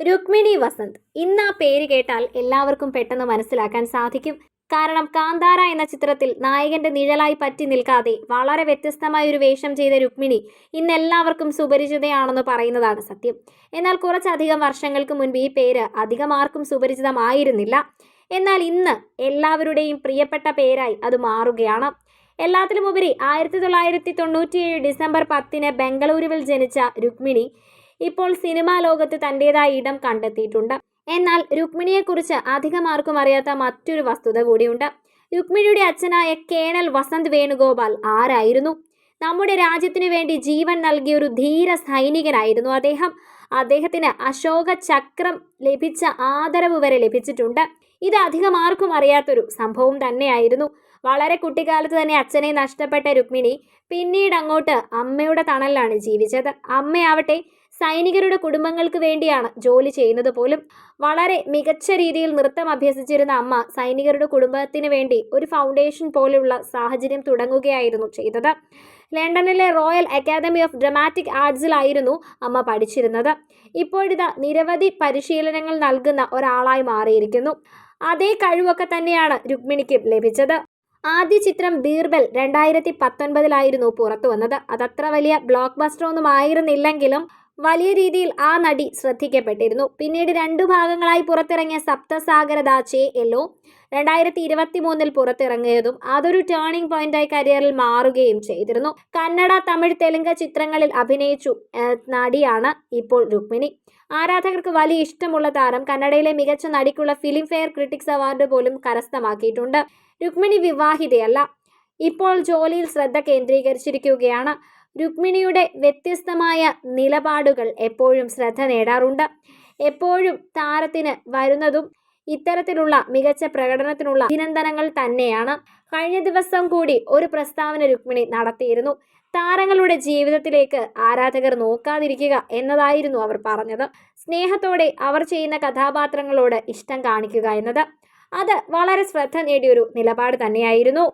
രുക്മിണി വസന്ത്. ഇന്ന് ആ പേര് കേട്ടാൽ എല്ലാവർക്കും പെട്ടെന്ന് മനസ്സിലാക്കാൻ സാധിക്കും. കാരണം കാന്താര എന്ന ചിത്രത്തിൽ നായകന്റെ നിഴലായി പറ്റി നിൽക്കാതെ വളരെ വ്യത്യസ്തമായ ഒരു വേഷം ചെയ്ത രുക്മിണി ഇന്ന് എല്ലാവർക്കും സുപരിചിതയാണെന്ന് പറയുന്നതാണ് സത്യം. എന്നാൽ കുറച്ചധികം വർഷങ്ങൾക്ക് മുൻപ് ഈ പേര് അധികം ആർക്കും സുപരിചിതമായിരുന്നില്ല. എന്നാൽ ഇന്ന് എല്ലാവരുടെയും പ്രിയപ്പെട്ട പേരായി അത് മാറുകയാണ്. എല്ലാത്തിലുമുപരി ആയിരത്തി തൊള്ളായിരത്തി തൊണ്ണൂറ്റിയേഴ് ഡിസംബർ പത്തിന് ബംഗളൂരുവിൽ ജനിച്ച രുക്മിണി ഇപ്പോൾ സിനിമാ ലോകത്ത് തന്റെതായ ഇടം കണ്ടെത്തിയിട്ടുണ്ട്. എന്നാൽ രുക്മിണിയെക്കുറിച്ച് അധികം ആർക്കും അറിയാത്ത മറ്റൊരു വസ്തുത കൂടിയുണ്ട്. രുക്മിണിയുടെ അച്ഛനായ കേണൽ വസന്ത് വേണുഗോപാൽ ആരായിരുന്നു? നമ്മുടെ രാജ്യത്തിനു വേണ്ടി ജീവൻ നൽകിയ ഒരു ധീര സൈനികനായിരുന്നു അദ്ദേഹം. അദ്ദേഹത്തിന് അശോക ചക്രം ലഭിച്ച ആദരവ് വരെ ലഭിച്ചിട്ടുണ്ട്. ഇത് അധികം ആർക്കും അറിയാത്തൊരു സംഭവം തന്നെയായിരുന്നു. വളരെ കുട്ടിക്കാലത്ത് തന്നെ അച്ഛനെ നഷ്ടപ്പെട്ട രുക്മിണി പിന്നീട് അങ്ങോട്ട് അമ്മയുടെ തണലിലാണ് ജീവിച്ചത്. അമ്മയാവട്ടെ സൈനികരുടെ കുടുംബങ്ങൾക്ക് വേണ്ടിയാണ് ജോലി ചെയ്യുന്നത് പോലും. വളരെ മികച്ച രീതിയിൽ നൃത്തം അഭ്യസിച്ചിരുന്ന അമ്മ സൈനികരുടെ കുടുംബത്തിന് വേണ്ടി ഒരു ഫൗണ്ടേഷൻ പോലെയുള്ള സാഹചര്യം തുടങ്ങുകയായിരുന്നു ചെയ്തത്. ലണ്ടനിലെ റോയൽ അക്കാദമി ഓഫ് ഡ്രമാറ്റിക് ആർട്സിലായിരുന്നു അമ്മ പഠിച്ചിരുന്നത്. ഇപ്പോഴിതാ നിരവധി പരിശീലനങ്ങൾ നൽകുന്ന ഒരാളായി മാറിയിരിക്കുന്നു. അതേ കഴിവൊക്കെ തന്നെയാണ് രുക്മിണിക്കും ലഭിച്ചത്. ആദ്യ ചിത്രം ബീർബൽ രണ്ടായിരത്തി പത്തൊൻപതിലായിരുന്നു പുറത്തു വന്നത് അതത്ര വലിയ ബ്ലോക്ക് ബസ്റ്റർ ഒന്നും ആയിരുന്നില്ലെങ്കിലും വലിയ രീതിയിൽ ആ നടി ശ്രദ്ധിക്കപ്പെട്ടിരുന്നു. പിന്നീട് രണ്ടു ഭാഗങ്ങളായി പുറത്തിറങ്ങിയ സപ്തസാഗര ദാച്ചെ എല്ലോ രണ്ടായിരത്തി ഇരുപത്തി മൂന്നിൽ പുറത്തിറങ്ങിയതും അതൊരു ടേണിംഗ് പോയിന്റായി കരിയറിൽ മാറുകയും ചെയ്തിരുന്നു. കന്നഡ തമിഴ് തെലുങ്ക് ചിത്രങ്ങളിൽ അഭിനയിച്ചു നടിയാണ് ഇപ്പോൾ രുക്മിണി. ആരാധകർക്ക് വലിയ ഇഷ്ടമുള്ള താരം കന്നഡയിലെ മികച്ച നടിക്കുള്ള ഫിലിം ഫെയർ ക്രിട്ടിക്സ് അവാർഡ് പോലും കരസ്ഥമാക്കിയിട്ടുണ്ട്. രുക്മിണി വിവാഹിതയല്ല. ഇപ്പോൾ ജോലിയിൽ ശ്രദ്ധ കേന്ദ്രീകരിച്ചിരിക്കുകയാണ്. രുക്മിണിയുടെ വ്യത്യസ്തമായ നിലപാടുകൾ എപ്പോഴും ശ്രദ്ധ നേടാറുണ്ട്. എപ്പോഴും താരത്തിന് വരുന്നതും ഇത്തരത്തിലുള്ള മികച്ച പ്രകടനത്തിനുള്ള അഭിനന്ദനങ്ങൾ തന്നെയാണ്. കഴിഞ്ഞ ദിവസം കൂടി ഒരു പ്രസ്താവന രുക്മിണി നടത്തിയിരുന്നു. താരങ്ങളുടെ ജീവിതത്തിലേക്ക് ആരാധകർ നോക്കാതിരിക്കുക എന്നതായിരുന്നു അവർ പറഞ്ഞത്. സ്നേഹത്തോടെ അവർ ചെയ്യുന്ന കഥാപാത്രങ്ങളോട് ഇഷ്ടം കാണിക്കുക എന്നത്. അത് വളരെ ശ്രദ്ധ നേടിയൊരു നിലപാട് തന്നെയായിരുന്നു.